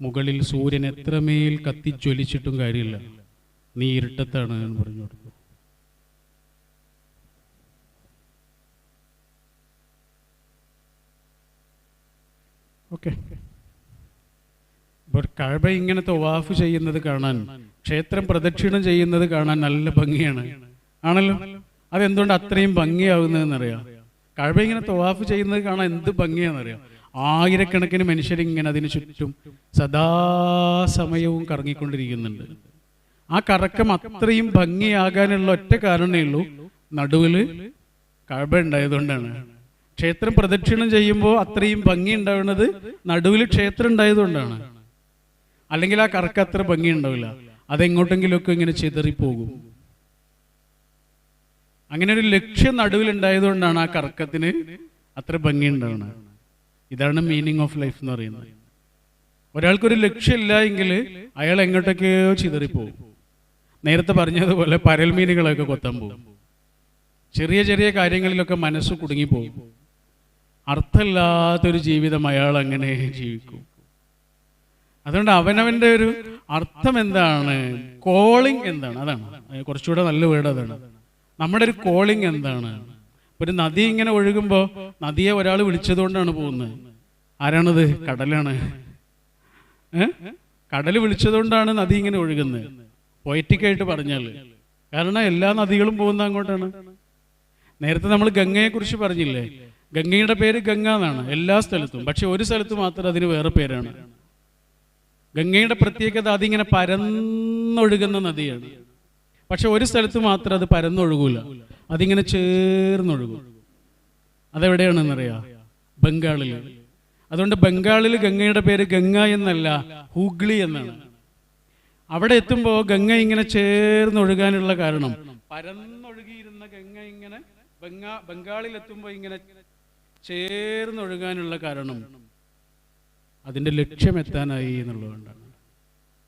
മുകളിൽ സൂര്യൻ എത്രമേൽ കത്തിജ്വലിച്ചിട്ടും കാര്യമില്ല. നീ ഇരുട്ടത്താണ് എന്ന് പറഞ്ഞു കൊടുത്തു. ഓക്കെ. ഇപ്പോൾ കഴബ ഇങ്ങനെ തവാഫ് ചെയ്യുന്നത് കാണാൻ ക്ഷേത്രം പ്രദക്ഷിണം ചെയ്യുന്നത് കാണാൻ നല്ല ഭംഗിയാണ്. ആണല്ലോ? അതെന്തുകൊണ്ട് അത്രയും ഭംഗിയാവുന്നതെന്നറിയാം? കഴബ ഇങ്ങനെ തവാഫ് ചെയ്യുന്നത് കാണാൻ എന്ത് ഭംഗിയാണെന്നറിയാം? ആയിരക്കണക്കിന് മനുഷ്യരിങ്ങനെ അതിന് ചുറ്റും സദാസമയവും കറങ്ങിക്കൊണ്ടിരിക്കുന്നുണ്ട്. ആ കറക്കം അത്രയും ഭംഗിയാകാനുള്ള ഒറ്റ കാരണമേ ഉള്ളൂ നടുവിൽ കഴബ ഉണ്ടായതുകൊണ്ടാണ്. ക്ഷേത്രം പ്രദക്ഷിണം ചെയ്യുമ്പോൾ അത്രയും ഭംഗി ഉണ്ടാവുന്നത് നടുവിൽ ക്ഷേത്രം ഉണ്ടായതുകൊണ്ടാണ്. അല്ലെങ്കിൽ ആ കറക്കം അത്ര ഭംഗി ഉണ്ടാവില്ല. അതെങ്ങോട്ടെങ്കിലുമൊക്കെ ഇങ്ങനെ ചിതറിപ്പോകും. അങ്ങനെ ഒരു ലക്ഷ്യം നടുവിൽ ഉണ്ടായതുകൊണ്ടാണ് ആ കറക്കത്തിന് അത്ര ഭംഗി ഉണ്ടാവുന്നത്. ഇതാണ് മീനിങ് ഓഫ് ലൈഫ് എന്ന് പറയുന്നത്. ഒരാൾക്കൊരു ലക്ഷ്യമില്ല എങ്കിൽ അയാൾ എങ്ങോട്ടൊക്കെയോ ചിതറിപ്പോകും. നേരത്തെ പറഞ്ഞതുപോലെ പരൽ മീനുകളൊക്കെ കൊത്താൻ പോകും. ചെറിയ ചെറിയ കാര്യങ്ങളിലൊക്കെ മനസ്സ് കുടുങ്ങിപ്പോകും. അർത്ഥമില്ലാത്തൊരു ജീവിതം അയാൾ അങ്ങനെ ജീവിക്കും. അതുകൊണ്ട് അവനവന്റെ ഒരു അർത്ഥം എന്താണ്? കോളിംഗ് എന്താണ്? അതാണ്. അത് കുറച്ചുകൂടെ നല്ല വേർഡ് അതാണ്. നമ്മുടെ ഒരു കോളിംഗ് എന്താണ്? ഒരു നദി ഇങ്ങനെ ഒഴുകുമ്പോൾ നദിയെ ഒരാൾ വിളിച്ചതുകൊണ്ടാണ് പോകുന്നത്. ആരാണത്? കടലാണ്. കടൽ വിളിച്ചതുകൊണ്ടാണ് നദി ഇങ്ങനെ ഒഴുകുന്നത്. പൊയറ്റിക്കായിട്ട് പറഞ്ഞാൽ. കാരണം എല്ലാ നദികളും പോകുന്ന അങ്ങോട്ടാണ്. നേരത്തെ നമ്മൾ ഗംഗയെക്കുറിച്ച് പറഞ്ഞില്ലേ? ഗംഗയുടെ പേര് ഗംഗ എന്നാണ് എല്ലാ സ്ഥലത്തും. പക്ഷെ ഒരു സ്ഥലത്ത് മാത്രം അതിന് വേറെ പേരാണ്. ഗംഗയുടെ പ്രത്യേകത അതിങ്ങനെ പരന്നൊഴുകുന്ന നദിയാണ്. പക്ഷെ ഒരു സ്ഥലത്ത് മാത്രം അത് പരന്നൊഴുകൂല. അതിങ്ങനെ ചേർന്നൊഴുകും. അതെവിടെയാണെന്നറിയാം? ബംഗാളിൽ അതുകൊണ്ട് ബംഗാളിൽ ഗംഗയുടെ പേര് ഗംഗ എന്നല്ല ഹൂഗ്ലി എന്നാണ്. അവിടെ എത്തുമ്പോൾ ഗംഗ ഇങ്ങനെ ചേർന്നൊഴുകാനുള്ള കാരണം. പരന്നൊഴുകിയിരുന്ന ഗംഗ ഇങ്ങനെ ബംഗാ ബംഗാളിൽ എത്തുമ്പോൾ ഇങ്ങനെ ചേർന്നൊഴുകാനുള്ള കാരണം. അതിന്റെ ലക്ഷ്യം എത്താനായി എന്നുള്ളതുകൊണ്ടാണ്.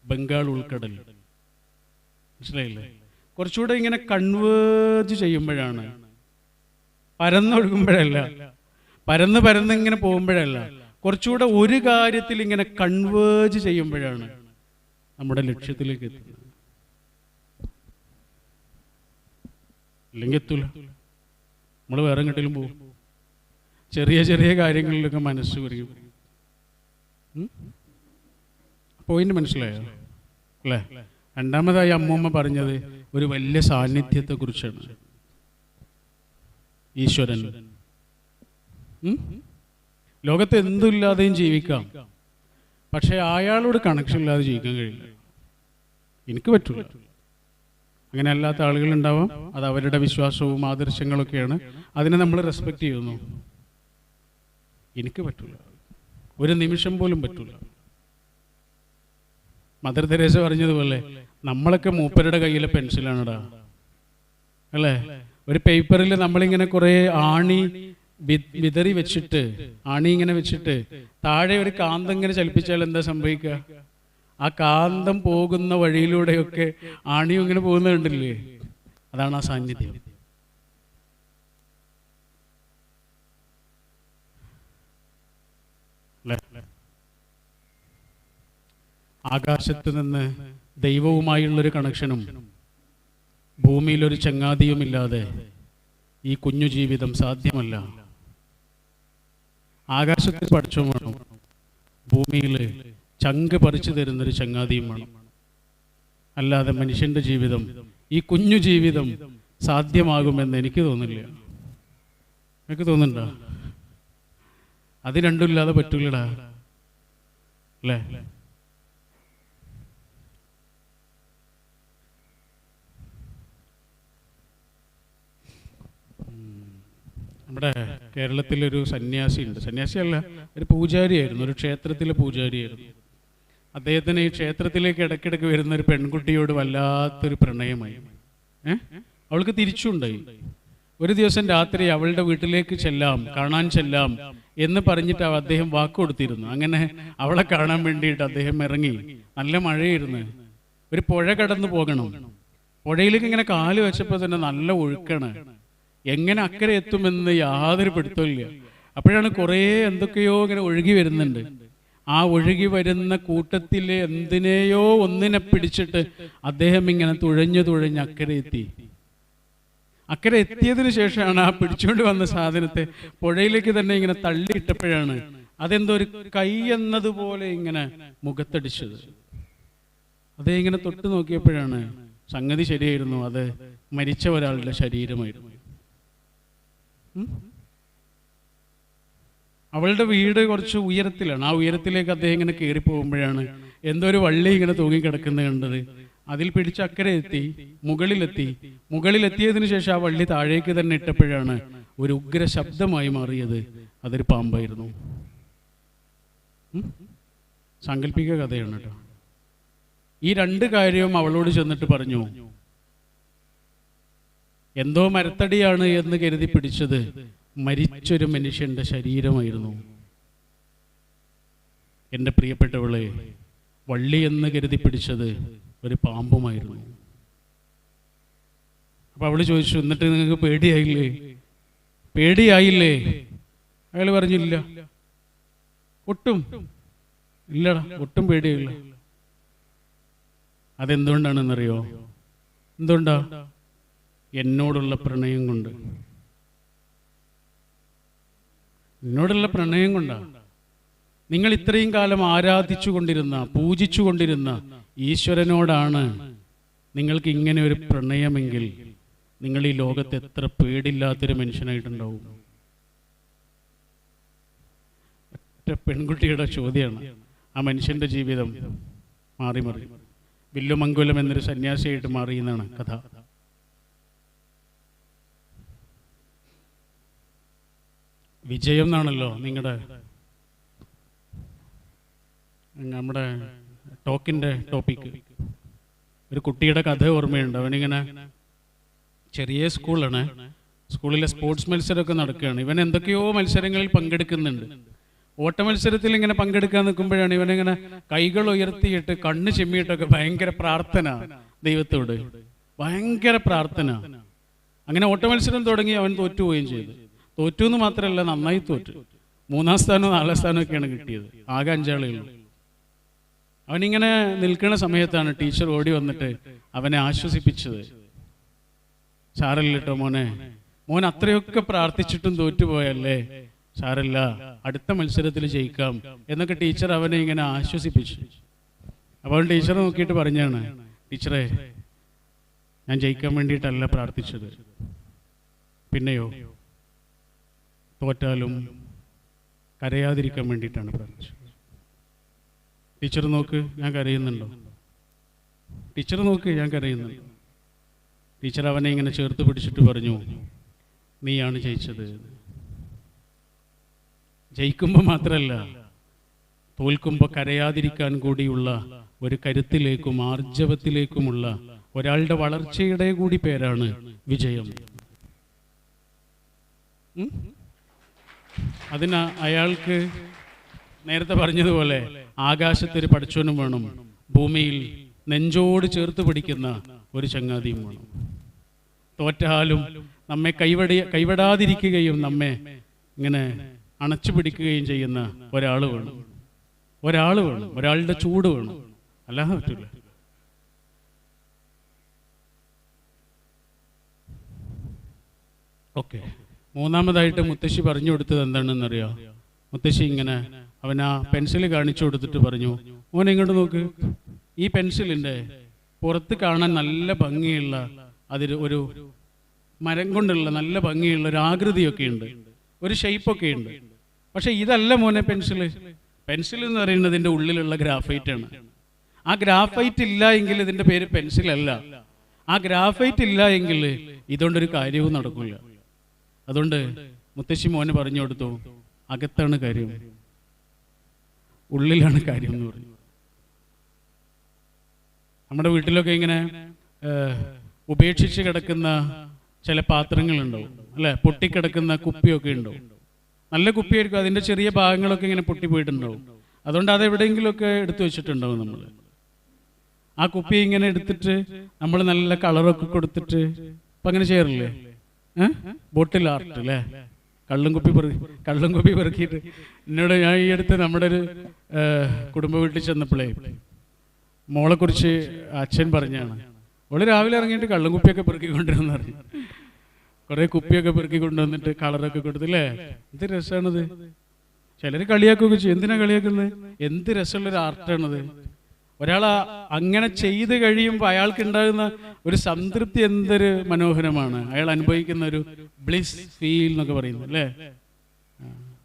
ബംഗാൾ ഉൾക്കടൽ. മനസ്സിലായില്ലേ? കുറച്ചുകൂടെ ഇങ്ങനെ കൺവേർജ് ചെയ്യുമ്പോഴാണ്. പരന്നൊഴുകുമ്പോഴല്ല. പരന്ന് പരന്ന് ഇങ്ങനെ പോകുമ്പോഴല്ല. കുറച്ചുകൂടെ ഒരു കാര്യത്തിൽ ഇങ്ങനെ കൺവേർജ് ചെയ്യുമ്പോഴാണ് നമ്മുടെ ലക്ഷ്യത്തിലേക്ക് എത്തുന്നത്. അല്ലെങ്കിൽ എത്തൂല. നമ്മൾ വേറെ എങ്ങോട്ടെങ്കിലും പോകും. ചെറിയ ചെറിയ കാര്യങ്ങളിലൊക്കെ മനസ്സ് കുറിയും പോയിന്റ് മനസ്സിലായോ? അല്ലേ? രണ്ടാമതായി അമ്മൂമ്മ പറഞ്ഞത് ഒരു വലിയ സാന്നിധ്യത്തെക്കുറിച്ചാണ്. ഈശ്വരൻ? ലോകത്ത് എന്തുമില്ലാതെയും ജീവിക്കാം. പക്ഷേ അയാളോട് കണക്ഷൻ ഇല്ലാതെ ജീവിക്കാൻ കഴിയില്ല. എനിക്ക് പറ്റില്ല അങ്ങനെ അല്ലാത്ത ആളുകൾ ഉണ്ടാവാം അത് അവരുടെ വിശ്വാസവും ആദർശങ്ങളൊക്കെയാണ്. അതിനെ നമ്മൾ റെസ്പെക്റ്റ് ചെയ്യുന്നു. എനിക്ക് പറ്റില്ല ഒരു നിമിഷം പോലും പറ്റില്ല മദർ തെരേസ പറഞ്ഞതുപോലെ നമ്മളൊക്കെ മൂപ്പരുടെ കയ്യിലെ പെൻസിലാണടാ. അല്ലേ? ഒരു പേപ്പറിൽ നമ്മളിങ്ങനെ കുറേ ആണി വിതറി വെച്ചിട്ട് ആണി ഇങ്ങനെ വെച്ചിട്ട് താഴെ ഒരു കാന്തം ഇങ്ങനെ ചലിപ്പിച്ചാൽ എന്താ സംഭവിക്കുക? ആ കാന്തം പോകുന്ന വഴിയിലൂടെയൊക്കെ ആണിയും ഇങ്ങനെ പോകുന്നുണ്ടല്ലേ അതാണ് ആ സാന്നിധ്യം അല്ലേ? ആകാശത്ത് നിന്ന് ദൈവവുമായുള്ളൊരു കണക്ഷനും ഭൂമിയിലൊരു ചങ്ങാതിയുമില്ലാതെ ഈ കുഞ്ഞു ജീവിതം സാധ്യമല്ല. ആകാശത്തിൽ പഠിച്ചു വേണം ഭൂമിയിൽ ചങ്ക് പറിച്ചു തരുന്നൊരു ചങ്ങാതിയും വേണം. അല്ലാതെ മനുഷ്യന്റെ ജീവിതം ഈ കുഞ്ഞു ജീവിതം സാധ്യമാകുമെന്ന് എനിക്ക് തോന്നില്ല. എനിക്ക് തോന്നുന്നുണ്ടോ? അത് രണ്ടുമില്ലാതെ പറ്റൂലടാ. അല്ലേ? നമ്മുടെ കേരളത്തിലൊരു സന്യാസി ഉണ്ട് സന്യാസിയല്ല ഒരു പൂജാരിയായിരുന്നു ഒരു ക്ഷേത്രത്തിലെ പൂജാരിയായിരുന്നു. അദ്ദേഹത്തിന് ഈ ക്ഷേത്രത്തിലേക്ക് ഇടയ്ക്കിടയ്ക്ക് വരുന്ന ഒരു പെൺകുട്ടിയോട് വല്ലാത്തൊരു പ്രണയമായി. ഏഹ് അവൾക്ക് തിരിച്ചുണ്ടായി. ഒരു ദിവസം രാത്രി അവളുടെ വീട്ടിലേക്ക് ചെല്ലാം കാണാൻ ചെല്ലാം എന്ന് പറഞ്ഞിട്ട് അദ്ദേഹം വാക്ക് കൊടുത്തിരുന്നു. അങ്ങനെ അവളെ കാണാൻ വേണ്ടിയിട്ട് അദ്ദേഹം ഇറങ്ങി. നല്ല മഴയായിരുന്നു. ഒരു പുഴ കടന്നു പോകണം. പുഴയിലേക്ക് ഇങ്ങനെ കാൽ വെച്ചപ്പോൾ തന്നെ നല്ല ഒഴുക്കാണ്. എങ്ങനെ അക്കരെ എത്തുമെന്ന് യാതൊരു പിടുത്തമില്ല അപ്പോഴാണ് കുറേ എന്തൊക്കെയോ ഇങ്ങനെ ഒഴുകി വരുന്നുണ്ട്. ആ ഒഴുകി വരുന്ന കൂട്ടത്തിലെ എന്തിനെയോ ഒന്നിനെ പിടിച്ചിട്ട് അദ്ദേഹം ഇങ്ങനെ തുഴഞ്ഞു തുഴഞ്ഞ് അക്കരെ എത്തി. അക്കരെ എത്തിയതിന് ശേഷമാണ് ആ പിടിച്ചുകൊണ്ട് വന്ന സാധനത്തെ പുഴയിലേക്ക് തന്നെ ഇങ്ങനെ തള്ളിയിട്ടപ്പോഴാണ് അതെന്തോ ഒരു കൈ എന്നതുപോലെ ഇങ്ങനെ മുഖത്തടിച്ചത്. അതേ ഇങ്ങനെ തൊട്ട് നോക്കിയപ്പോഴാണ് സംഗതി ശരിയായിരുന്നു. അത് മരിച്ച ഒരാളുടെ ശരീരമായിരുന്നു? അവളുടെ വീട് കുറച്ച് ഉയരത്തിലാണ്. ആ ഉയരത്തിലേക്ക് അദ്ദേഹം ഇങ്ങനെ കയറി പോകുമ്പോഴാണ് എന്തോ ഒരു വള്ളി ഇങ്ങനെ തൂങ്ങിക്കിടക്കുന്നത് കണ്ടത്. അതിൽ പിടിച്ച് അക്കരെ എത്തി മുകളിലെത്തി. മുകളിലെത്തിയതിനു ശേഷം ആ വള്ളി താഴേക്ക് തന്നെ ഇട്ടപ്പോഴാണ് ഒരു ഉഗ്ര ശബ്ദമായി മാറിയത്. അതൊരു പാമ്പായിരുന്നു? സാങ്കല്പിക കഥയാണ് കേട്ടോ. ഈ രണ്ട് കാര്യവും അവളോട് ചെന്നിട്ട് പറഞ്ഞു. എന്തോ മരത്തടിയാണ് എന്ന് കരുതി പിടിച്ചത്. മരിച്ചൊരു മനുഷ്യന്റെ ശരീരമായിരുന്നു. എന്റെ പ്രിയപ്പെട്ടവളെ വള്ളി എന്ന് കരുതി പിടിച്ചത് ഒരു പാമ്പുമായിരുന്നു. അപ്പൊ അവൾ ചോദിച്ചു എന്നിട്ട് നിങ്ങൾക്ക് പേടിയായില്ലേ? പേടിയായില്ലേ? അയാൾ പറഞ്ഞില്ല ഒട്ടും. ഇല്ലടാ ഒട്ടും പേടിയായില്ല. അതെന്തുകൊണ്ടാണെന്നറിയോ? എന്തുകൊണ്ടാ? എന്നോടുള്ള പ്രണയം കൊണ്ട്. എന്നോടുള്ള പ്രണയം കൊണ്ടാ. നിങ്ങൾ ഇത്രയും കാലം ആരാധിച്ചു കൊണ്ടിരുന്ന പൂജിച്ചു കൊണ്ടിരുന്ന ഈശ്വരനോടാണ് നിങ്ങൾക്ക് ഇങ്ങനെ ഒരു പ്രണയമെങ്കിൽ നിങ്ങൾ ഈ ലോകത്ത് എത്ര പേടില്ലാത്തൊരു മനുഷ്യനായിട്ടുണ്ടാവും. ഒറ്റ പെൺകുട്ടിയുടെ ചോദ്യമാണ്. ആ മനുഷ്യന്റെ ജീവിതം മാറി മാറി. വില്ലുമംഗുലം എന്നൊരു സന്യാസിയായിട്ട് മാറി എന്നാണ് കഥ. വിജയം എന്നാണല്ലോ നിങ്ങളുടെ നമ്മുടെ ടോക്കിന്റെ ടോപ്പിക്ക്. ഒരു കുട്ടിയുടെ കഥ ഓർമ്മയുണ്ട്. അവനിങ്ങനെ ചെറിയ സ്കൂളാണ്. സ്കൂളിലെ സ്പോർട്സ് മത്സരമൊക്കെ നടക്കുകയാണ്. ഇവൻ എന്തൊക്കെയോ മത്സരങ്ങളിൽ പങ്കെടുക്കുന്നുണ്ട്. ഓട്ട മത്സരത്തിൽ ഇങ്ങനെ പങ്കെടുക്കാൻ നിൽക്കുമ്പോഴാണ് ഇവനിങ്ങനെ കൈകൾ ഉയർത്തിയിട്ട് കണ്ണ് ചെമ്മിയിട്ടൊക്കെ ഭയങ്കര പ്രാർത്ഥന ദൈവത്തോട്. ഭയങ്കര പ്രാർത്ഥന. അങ്ങനെ ഓട്ട മത്സരം തുടങ്ങി അവൻ തോറ്റുപോവുകയും ചെയ്തു. തോറ്റു എന്ന് മാത്രമല്ല നന്നായി തോറ്റു. മൂന്നാം സ്ഥാനവും നാലാം സ്ഥാനവും ഒക്കെയാണ് കിട്ടിയത്. ആകെ അഞ്ചാളേ ഉള്ളൂ. അവനിങ്ങനെ നിൽക്കുന്ന സമയത്താണ് ടീച്ചർ ഓടി വന്നിട്ട് അവനെ ആശ്വസിപ്പിച്ചത്. സാറല്ലോ മോനെ മോൻ അത്രയൊക്കെ പ്രാർത്ഥിച്ചിട്ടും തോറ്റുപോയല്ലേ? സാരല്ല അടുത്ത മത്സരത്തിൽ ജയിക്കാം എന്നൊക്കെ ടീച്ചർ അവനെ ഇങ്ങനെ ആശ്വസിപ്പിച്ചു. അപ്പോൾ ടീച്ചർ നോക്കിയിട്ട് പറഞ്ഞാണ് ടീച്ചറെ ഞാൻ ജയിക്കാൻ വേണ്ടിയിട്ടല്ല പ്രാർത്ഥിച്ചത്. പിന്നെയോ? തോറ്റാലും കരയാതിരിക്കാൻ വേണ്ടിയിട്ടാണ് പ്രാർത്ഥിച്ചത്. ടീച്ചർ നോക്ക് ഞാൻ കരയുന്നുണ്ടോ? ടീച്ചർ നോക്ക് ഞാൻ കരയുന്നുണ്ടോ? ടീച്ചർ അവനെ ഇങ്ങനെ ചേർത്ത് പിടിച്ചിട്ട് പറഞ്ഞു നീയാണ് ജയിച്ചത്. ജയിക്കുമ്പോൾ മാത്രമല്ല തോൽക്കുമ്പോൾ കരയാതിരിക്കാൻ കൂടിയുള്ള ഒരു കരുത്തിലേക്കും ആർജവത്തിലേക്കുമുള്ള ഒരാളുടെ വളർച്ചയുടെ കൂടി പേരാണ് വിജയം? അതിന് അയാൾക്ക് നേരത്തെ പറഞ്ഞതുപോലെ ആകാശത്തൊരു പഠിച്ചവനും വേണം ഭൂമിയിൽ നെഞ്ചോട് ചേർത്ത് പിടിക്കുന്ന ഒരു ചങ്ങാതിയും വേണം. തോറ്റാലും നമ്മെ കൈവടി കൈവിടാതിരിക്കുകയും നമ്മെ ഇങ്ങനെ അണച്ചു പിടിക്കുകയും ചെയ്യുന്ന ഒരാൾ വേണം. ഒരാൾ വേണം. ഒരാളുടെ ചൂട് വേണം. അല്ലാതെ പറ്റില്ല ഓക്കെ. മൂന്നാമതായിട്ട് മുത്തശ്ശി പറഞ്ഞു കൊടുത്തത് എന്താണെന്നറിയോ? മുത്തശ്ശി ഇങ്ങനെ അവൻ ആ പെൻസിൽ കാണിച്ചു കൊടുത്തിട്ട് പറഞ്ഞു മോൻ ഇങ്ങോട്ട് നോക്ക്. ഈ പെൻസിലിന്റെ പുറത്ത് കാണാൻ നല്ല ഭംഗിയുള്ള അതിൽ ഒരു മരം കൊണ്ടുള്ള നല്ല ഭംഗിയുള്ള ഒരു ആകൃതിയൊക്കെ ഉണ്ട്. ഒരു ഷെയ്പ്പൊക്കെ ഉണ്ട്. പക്ഷെ ഇതല്ല മോനെ പെൻസിൽ പെൻസിൽ എന്ന് പറയുന്നതിന്റെ ഉള്ളിലുള്ള ഗ്രാഫൈറ്റ് ആണ്. ആ ഗ്രാഫൈറ്റ് ഇല്ല എങ്കിൽ ഇതിന്റെ പേര് പെൻസിലല്ല. ആ ഗ്രാഫൈറ്റ് ഇല്ല എങ്കിൽ ഇതുകൊണ്ടൊരു കാര്യവും നടക്കില്ല അതുകൊണ്ട് മുത്തശ്ശി മോന് പറഞ്ഞു കൊടുത്തു അകത്താണ് കാര്യം. ഉള്ളിലാണ് കാര്യം എന്ന് പറഞ്ഞു. നമ്മുടെ വീട്ടിലൊക്കെ ഇങ്ങനെ ഉപേക്ഷിച്ച് കിടക്കുന്ന ചില പാത്രങ്ങളുണ്ടാവും അല്ലെ? പൊട്ടിക്കിടക്കുന്ന കുപ്പിയൊക്കെ ഉണ്ടാവും. നല്ല കുപ്പിയായിരിക്കും അതിന്റെ ചെറിയ ഭാഗങ്ങളൊക്കെ ഇങ്ങനെ പൊട്ടിപ്പോയിട്ടുണ്ടാവും. അതുകൊണ്ട് അത് എവിടെയെങ്കിലുമൊക്കെ എടുത്തു വെച്ചിട്ടുണ്ടാവും നമ്മൾ ആ കുപ്പി ഇങ്ങനെ എടുത്തിട്ട് നമ്മൾ നല്ല കളറൊക്കെ കൊടുത്തിട്ട് ഇപ്പം അങ്ങനെ ചെയ്യാറില്ലേ? ബോട്ടിൽ ആർട്ട് അല്ലേ? കള്ളും കുപ്പി പെറുക്കി കള്ളും കുപ്പി പെറുക്കിയിട്ട്. എന്നോട് ഞാൻ ഈ അടുത്ത് നമ്മുടെ ഒരു കുടുംബ വീട്ടിൽ ചെന്നപ്പോഴേ മോളെക്കുറിച്ച് അച്ഛൻ പറഞ്ഞാണ്. ഓൾ രാവിലെ ഇറങ്ങിയിട്ട് കള്ളും കുപ്പിയൊക്കെ പെറുക്കിക്കൊണ്ടിരുന്നു പറഞ്ഞു. കുറേ കുപ്പിയൊക്കെ പെറുക്കി കൊണ്ടുവന്നിട്ട് കളറൊക്കെ കൊടുത്തില്ലേ എന്ത് രസമാണത് ചിലർ കളിയാക്കുകയൊക്കെ ചെയ്യും. എന്തിനാ കളിയാക്കുന്നത്? എന്ത് രസമുള്ളൊരു ആർട്ടാണത്. ഒരാൾ അങ്ങനെ ചെയ്ത് കഴിയുമ്പോൾ അയാൾക്ക് ഉണ്ടാകുന്ന ഒരു സംതൃപ്തി എന്തൊരു മനോഹരമാണ്. അയാൾ അനുഭവിക്കുന്ന ഒരു ബ്ലിസ് ഫീൽ എന്നൊക്കെ പറയുന്നത് അല്ലേ.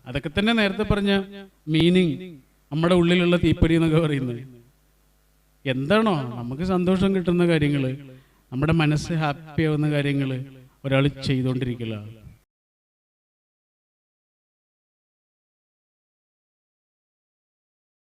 അതൊക്കെ തന്നെ നേരത്തെ പറഞ്ഞ മീനിങ് നമ്മുടെ ഉള്ളിലുള്ള തീപ്പൊരി എന്നൊക്കെ പറയുന്നത്. എന്താണോ നമുക്ക് സന്തോഷം കിട്ടുന്ന കാര്യങ്ങൾ നമ്മുടെ മനസ്സ് ഹാപ്പി ആവുന്ന കാര്യങ്ങൾ ഒരാൾ ചെയ്തുകൊണ്ടിരിക്കലാണ്